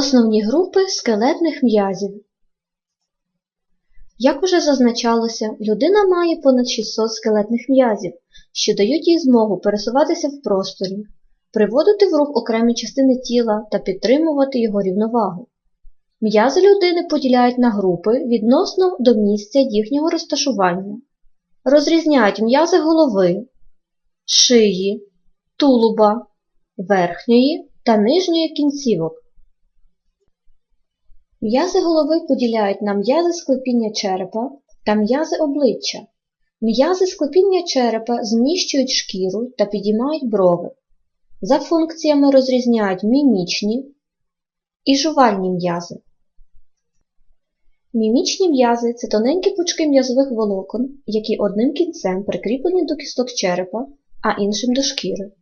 Основні групи скелетних м'язів. Як уже зазначалося, людина має понад 600 скелетних м'язів, що дають їй змогу пересуватися в просторі, приводити в рух окремі частини тіла та підтримувати його рівновагу. М'язи людини поділяють на групи відносно до місця їхнього розташування. Розрізняють м'язи голови, шиї, тулуба, верхньої та нижньої кінцівок. М'язи голови поділяють на м'язи склепіння черепа та м'язи обличчя. М'язи склепіння черепа зміщують шкіру та підіймають брови. За функціями розрізняють мімічні і жувальні м'язи. Мімічні м'язи це тоненькі пучки м'язових волокон, які одним кінцем прикріплені до кісток черепа, а іншим до шкіри.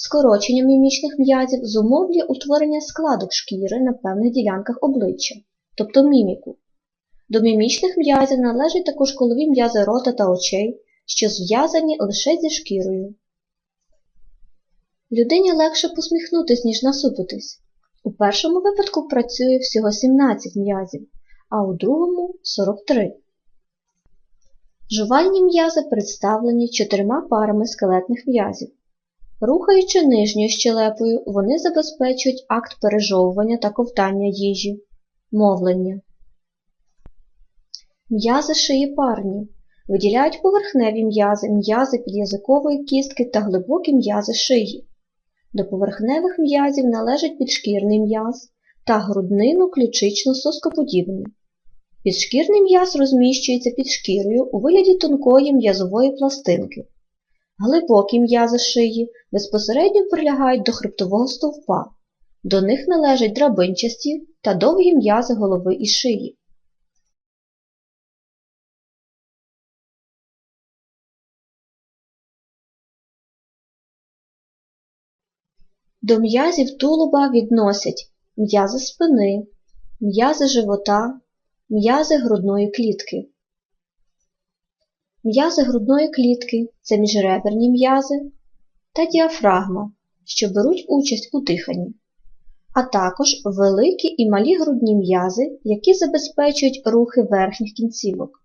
Скорочення мімічних м'язів зумовлює утворення складок шкіри на певних ділянках обличчя, тобто міміку. До мімічних м'язів належать також колові м'язи рота та очей, що зв'язані лише зі шкірою. Людині легше посміхнутись, ніж насупитись. У першому випадку працює всього 17 м'язів, а у другому 43. Жувальні м'язи представлені чотирма парами скелетних м'язів. Рухаючи нижньою щелепою, вони забезпечують акт пережовування та ковтання їжі, мовлення. М'язи шиї парні. Виділяють поверхневі м'язи, м'язи під'язикової кістки та глибокі м'язи шиї. До поверхневих м'язів належить підшкірний м'яз та груднину ключично соскоподібний. Підшкірний м'яз розміщується під шкірою у вигляді тонкої м'язової пластинки. Глибокі м'язи шиї безпосередньо прилягають до хребтового стовпа. До них належать драбинчасті та довгі м'язи голови і шиї. До м'язів тулуба відносять м'язи спини, м'язи живота, м'язи грудної клітки. М'язи грудної клітки це міжреберні м'язи та діафрагма, що беруть участь у диханні, а також великі і малі грудні м'язи, які забезпечують рухи верхніх кінцівок.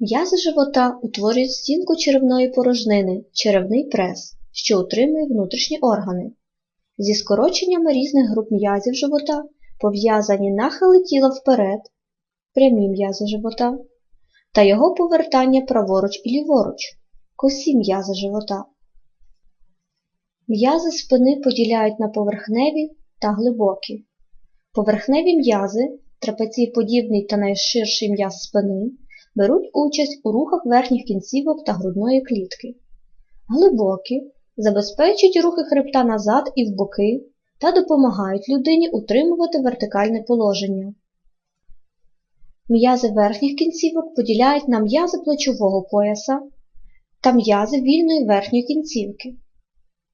М'язи живота утворюють стінку черевної порожнини, черевний прес, що утримує внутрішні органи. Зі скороченнями різних груп м'язів живота пов'язані нахили тіла вперед, прямі м'язи живота, та його повертання праворуч і ліворуч, косі м'язи живота. М'язи спини поділяють на поверхневі та глибокі. Поверхневі м'язи, трапеційподібний та найширший м'яз спини, беруть участь у рухах верхніх кінцівок та грудної клітки. Глибокі забезпечують рухи хребта назад і в боки та допомагають людині утримувати вертикальне положення. М'язи верхніх кінцівок поділяють на м'язи плечового пояса та м'язи вільної верхньої кінцівки.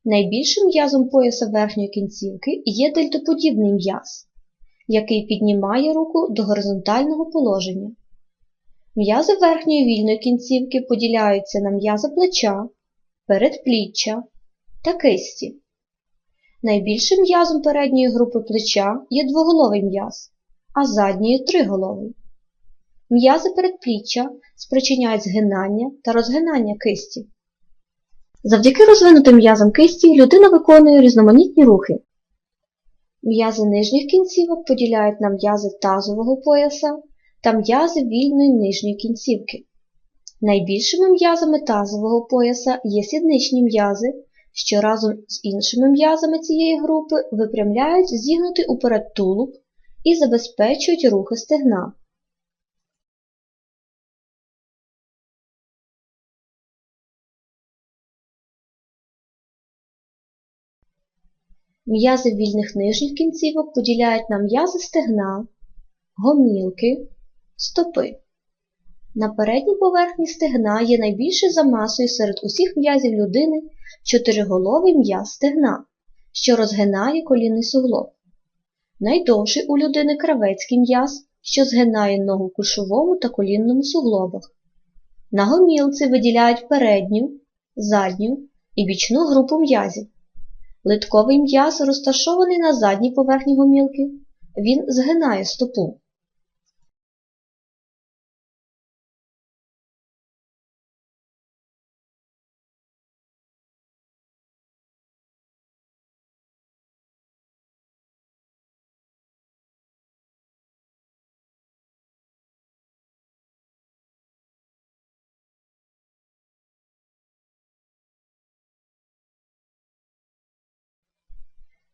Найбільшим м'язом пояса верхньої кінцівки є дельтоподібний м'яз, який піднімає руку до горизонтального положення. М'язи верхньої вільної кінцівки поділяються на м'язи плеча, передпліччя та кисті. Найбільшим м'язом передньої групи плеча є двоголовий м'яз, а задньої триголовий. М'язи передпліччя спричиняють згинання та розгинання кисті. Завдяки розвинутим м'язам кисті людина виконує різноманітні рухи. М'язи нижніх кінцівок поділяють на м'язи тазового пояса та м'язи вільної нижньої кінцівки. Найбільшими м'язами тазового пояса є сідничні м'язи, що разом з іншими м'язами цієї групи випрямляють зігнутий уперед тулуб і забезпечують рухи стегна. М'язи вільних нижніх кінцівок поділяють на м'язи стегна, гомілки, стопи. На передній поверхні стегна є найбільше за масою серед усіх м'язів людини чотириголовий м'яз стегна, що розгинає колінний суглоб. Найдовший у людини кравецький м'яз що згинає ногу в кульшовому та колінному суглобах. На гомілці виділяють передню, задню і бічну групу м'язів. Литковий м'яз розташований на задній поверхні гомілки. Він згинає стопу.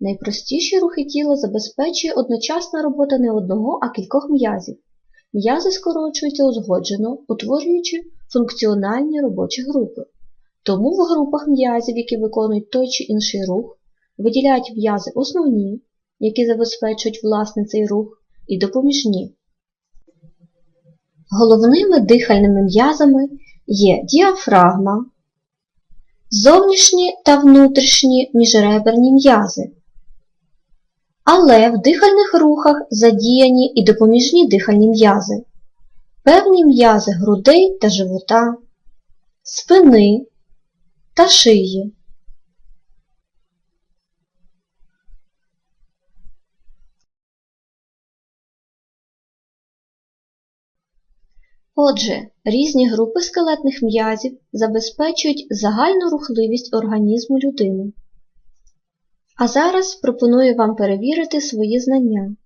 Найпростіші рухи тіла забезпечує одночасна робота не одного, а кількох м'язів. М'язи скорочуються узгоджено, утворюючи функціональні робочі групи. Тому в групах м'язів, які виконують той чи інший рух, виділяють м'язи основні, які забезпечують власне цей рух, і допоміжні. Головними дихальними м'язами є діафрагма, зовнішні та внутрішні міжреберні м'язи. Але в дихальних рухах задіяні і допоміжні дихальні м'язи, певні м'язи грудей та живота, спини та шиї. Отже, різні групи скелетних м'язів забезпечують загальну рухливість організму людини. А зараз пропоную вам перевірити свої знання.